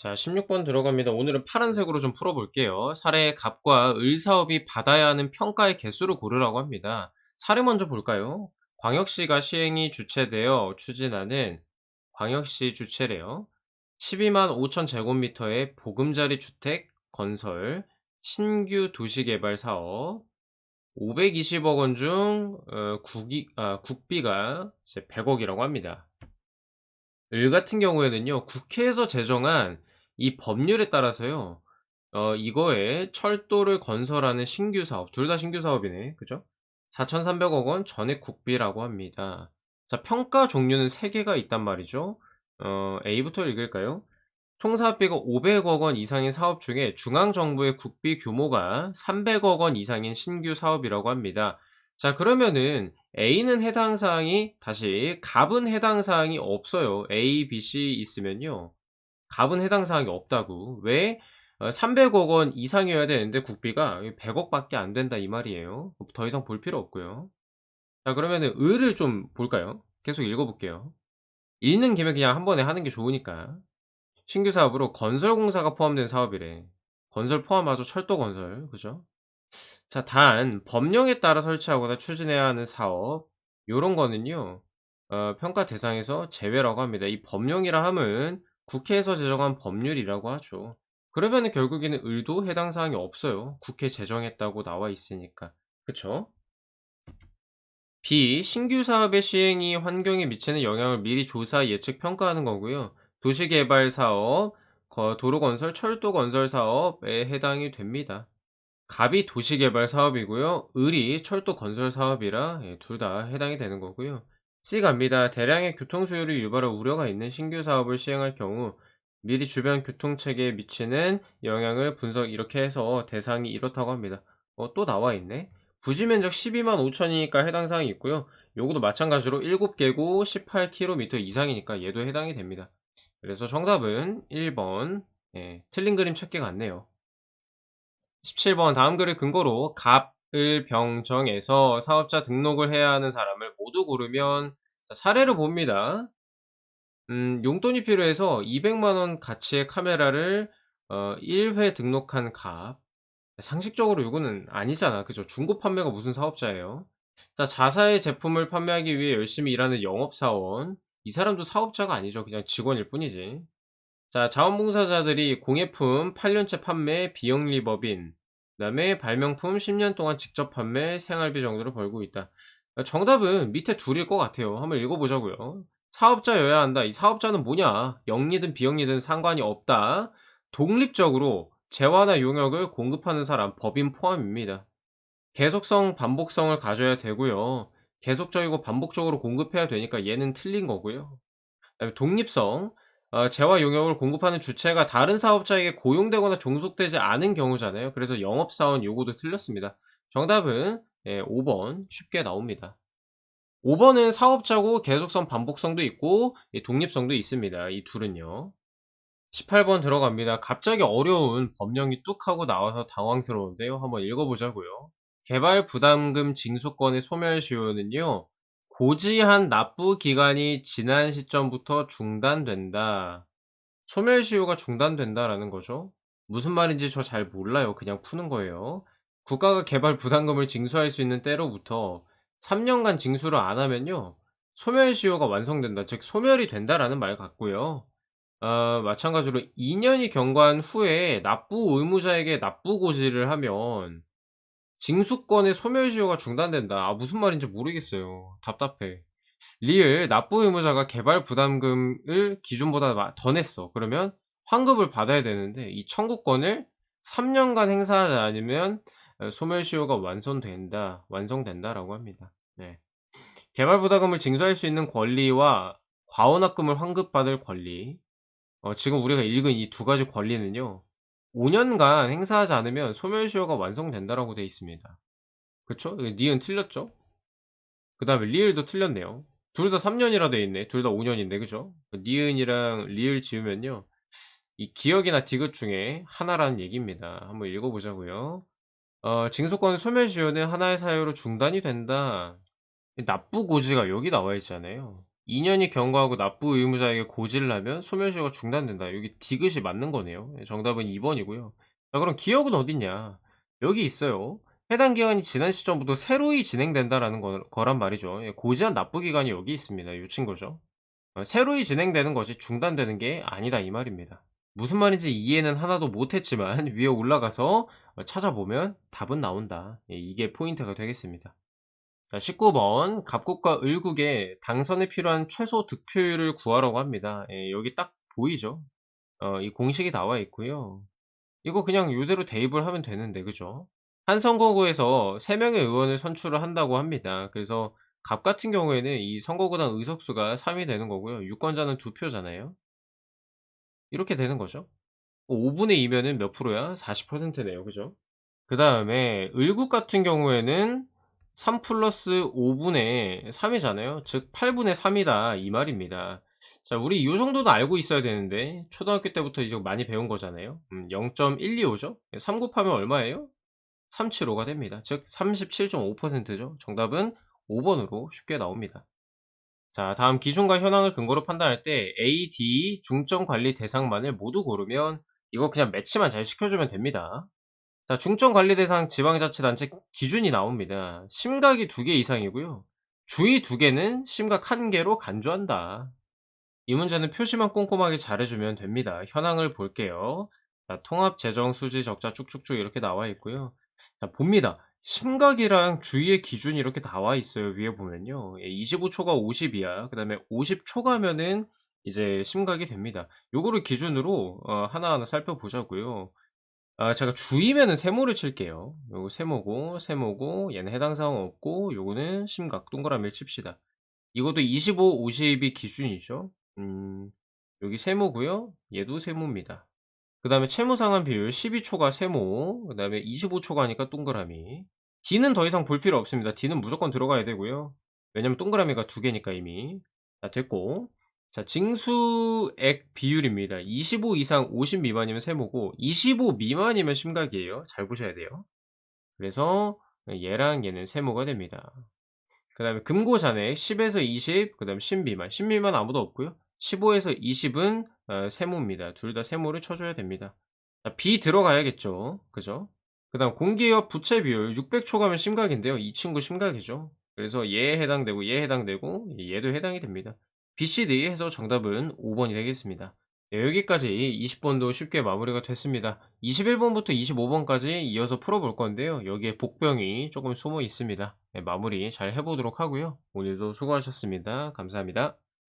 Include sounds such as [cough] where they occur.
자, 16번 들어갑니다. 오늘은 파란색으로 좀 풀어볼게요. 사례의 갑과 을 사업이 받아야 하는 평가의 개수를 고르라고 합니다. 사례 먼저 볼까요? 광역시가 시행이 주체되어 추진하는 광역시 주체래요. 12만 5천 제곱미터의 보금자리 주택 건설 신규 도시개발 사업 520억 원중 어, 아, 국비가 이제 100억이라고 합니다. 을 같은 경우에는요, 국회에서 제정한 이 법률에 따라서요, 어, 이거에 철도를 건설하는 신규 사업, 둘 다 신규 사업이네. 그죠? 4,300억 원 전액 국비라고 합니다. 자, 평가 종류는 3개가 있단 말이죠. 어, A부터 읽을까요? 총 사업비가 500억 원 이상인 사업 중에 중앙정부의 국비 규모가 300억 원 이상인 신규 사업이라고 합니다. 자, 그러면은 A는 해당 사항이 다시 갑은 해당 사항이 없어요. A, B, C 있으면요. 갑은 해당 사항이 없다고. 왜? 어, 300억 원 이상이어야 되는데 국비가 100억밖에 안 된다 이 말이에요. 더 이상 볼 필요 없고요. 자, 그러면은 을을 좀 볼까요? 계속 읽어볼게요. 읽는 김에 그냥 한 번에 하는 게 좋으니까. 신규 사업으로 건설공사가 포함된 사업이래. 건설 포함하죠. 철도 건설. 그죠? 자, 단 법령에 따라 설치하거나 추진해야 하는 사업 요런 거는요. 어, 평가 대상에서 제외라고 합니다. 이 법령이라 함은 국회에서 제정한 법률이라고 하죠. 그러면은 결국에는 을도 해당 사항이 없어요. 국회 제정했다고 나와 있으니까. 그쵸? B. 신규 사업의 시행이 환경에 미치는 영향을 미리 조사, 예측, 평가하는 거고요. 도시개발 사업, 거- 도로건설, 철도건설 사업에 해당이 됩니다. 갑이 도시개발 사업이고요. 을이 철도건설 사업이라 예, 둘다 해당이 되는 거고요. C 갑니다. 대량의 교통 수요를 유발할 우려가 있는 신규 사업을 시행할 경우 미리 주변 교통 체계에 미치는 영향을 분석 이렇게 해서 대상이 이렇다고 합니다. 어, 또 나와 있네. 부지 면적 12만 5천이니까 해당 사항이 있고요. 요것도 마찬가지로 7개고 18km 이상이니까 얘도 해당이 됩니다. 그래서 정답은 1번. 예, 틀린 그림 찾기 같네요. 17번 다음 글을 근거로 갑 을 병정에서 사업자 등록을 해야 하는 사람을 모두 고르면 자, 사례를 봅니다. 음, 용돈이 필요해서 200만 원 가치의 카메라를 어, 1회 등록한 갑. 상식적으로 이거는 아니잖아. 그죠? 중고 판매가 무슨 사업자예요? 자, 자사의 제품을 판매하기 위해 열심히 일하는 영업사원. 이 사람도 사업자가 아니죠. 그냥 직원일 뿐이지. 자, 자원봉사자들이 공예품 8년째 판매 비영리법인, 그 다음에 발명품 10년 동안 직접 판매 생활비 정도를 벌고 있다. 정답은 밑에 둘일 것 같아요. 한번 읽어보자고요. 사업자여야 한다. 이 사업자는 뭐냐? 영리든 비영리든 상관이 없다. 독립적으로 재화나 용역을 공급하는 사람, 법인 포함입니다. 계속성, 반복성을 가져야 되고요. 계속적이고 반복적으로 공급해야 되니까 얘는 틀린 거고요. 그다음에 독립성, 어, 재화 용역을 공급하는 주체가 다른 사업자에게 고용되거나 종속되지 않은 경우잖아요. 그래서 영업사원 요거도 틀렸습니다. 정답은 예, 5번 쉽게 나옵니다. 5번은 사업자고 계속성 반복성도 있고 예, 독립성도 있습니다. 이 둘은요. 18번 들어갑니다. 갑자기 어려운 법령이 뚝 하고 나와서 당황스러운데요. 한번 읽어보자고요. 개발 부담금 징수권의 소멸시효는요. 고지한 납부 기간이 지난 시점부터 중단된다. 소멸시효가 중단된다라는 거죠. 무슨 말인지 저 잘 몰라요. 그냥 푸는 거예요. 국가가 개발 부담금을 징수할 수 있는 때로부터 3년간 징수를 안 하면요. 소멸시효가 완성된다. 즉 소멸이 된다라는 말 같고요. 어, 마찬가지로 2년이 경과한 후에 납부 의무자에게 납부 고지를 하면 징수권의 소멸시효가 중단된다. 아, 무슨 말인지 모르겠어요. 답답해. 리을 납부 의무자가 개발 부담금을 기준보다 마- 더 냈어. 그러면 환급을 받아야 되는데 이 청구권을 3년간 행사하지 않으면 어, 소멸시효가 완성된다. 완성된다라고 합니다. 네. 개발 부담금을 징수할 수 있는 권리와 과원합금을 환급받을 권리. 어, 지금 우리가 읽은 이 두 가지 권리는요. 5년간 행사하지 않으면 소멸시효가 완성된다라고 되어 있습니다. 그쵸? 니은 틀렸죠? 그 다음에 리을도 틀렸네요. 둘 다 3년이라 되어 있네. 둘 다 5년인데, 그죠? 니은이랑 리을 지우면요. 이 기억이나 디귿 중에 하나라는 얘기입니다. 한번 읽어보자고요. 어, 징수권 소멸시효는 하나의 사유로 중단이 된다. 납부 고지가 여기 나와 있잖아요. 2년이 경과하고 납부 의무자에게 고지를 하면 소멸시효가 중단된다. 여기 디귿이 맞는 거네요. 예, 정답은 2번이고요. 자, 그럼 기억은 어딨냐? 여기 있어요. 해당 기간이 지난 시점부터 새로이 진행된다라는 거, 거란 말이죠. 예, 고지한 납부 기간이 여기 있습니다. 요 친구죠. 어, 새로이 진행되는 것이 중단되는 게 아니다 이 말입니다. 무슨 말인지 이해는 하나도 못했지만 [laughs] 위에 올라가서 어, 찾아보면 답은 나온다. 예, 이게 포인트가 되겠습니다. 자, 19번 갑국과 을국의 당선에 필요한 최소 득표율을 구하라고 합니다. 예, 여기 딱 보이죠? 어, 이 공식이 나와 있고요. 이거 그냥 이대로 대입을 하면 되는데 그죠? 한 선거구에서 3명의 의원을 선출을 한다고 합니다. 그래서 갑 같은 경우에는 이 선거구당 의석수가 3이 되는 거고요. 유권자는 2표잖아요. 이렇게 되는 거죠. 5분의 2면은 몇 프로야? 40%네요. 그죠? 그 다음에 을국 같은 경우에는 3 플러스 5분의 3이잖아요. 즉 8분의 3이다 이 말입니다. 자, 우리 요 정도도 알고 있어야 되는데 초등학교 때부터 이제 많이 배운 거잖아요. 음, 0.125죠. 3 곱하면 얼마예요? 375가 됩니다. 즉 37.5%죠. 정답은 5번으로 쉽게 나옵니다. 자, 다음 기준과 현황을 근거로 판단할 때 A, D 중점 관리 대상만을 모두 고르면 이거 그냥 매치만 잘 시켜주면 됩니다. 자, 중점 관리 대상 지방자치단체 기준이 나옵니다. 심각이 2개 이상이고요. 주의 2개는 심각 1개로 간주한다. 이 문제는 표시만 꼼꼼하게 잘해주면 됩니다. 현황을 볼게요. 자, 통합 재정 수지 적자 쭉쭉쭉 이렇게 나와 있고요. 자, 봅니다. 심각이랑 주의의 기준이 이렇게 나와 있어요. 위에 보면요. 25초가 50이야. 그 다음에 50초가면은 이제 심각이 됩니다. 요거를 기준으로 어, 하나하나 살펴보자고요. 아, 제가 주의면은 세모를 칠게요. 요거 세모고, 세모고, 얘는 해당 사항 없고, 요거는 심각, 동그라미를 칩시다. 이것도 25, 50이 기준이죠. 음, 여기 세모고요. 얘도 세모입니다. 그 다음에 채무상환 비율 12초가 세모, 그 다음에 25초가 하니까 동그라미. D는 더 이상 볼 필요 없습니다. D는 무조건 들어가야 되고요. 왜냐면 동그라미가 두 개니까 이미. 자, 됐고. 자, 징수액 비율입니다. 25 이상 50 미만이면 세모고, 25 미만이면 심각이에요. 잘 보셔야 돼요. 그래서 얘랑 얘는 세모가 됩니다. 그 다음에 금고잔액 10에서 20, 그 다음에 10 미만. 10 미만 아무도 없고요. 15에서 20은 어, 세모입니다. 둘 다 세모를 쳐줘야 됩니다. 자, B 들어가야겠죠. 그죠? 그 다음 공기업 부채 비율 600초 가면 심각인데요. 이 친구 심각이죠. 그래서 얘에 해당되고 얘에 해당되고 얘도 해당이 됩니다. B, C, D 해서 정답은 5번이 되겠습니다. 네, 여기까지 20번도 쉽게 마무리가 됐습니다. 21번부터 25번까지 이어서 풀어볼 건데요. 여기에 복병이 조금 숨어 있습니다. 네, 마무리 잘 해보도록 하고요. 오늘도 수고하셨습니다. 감사합니다.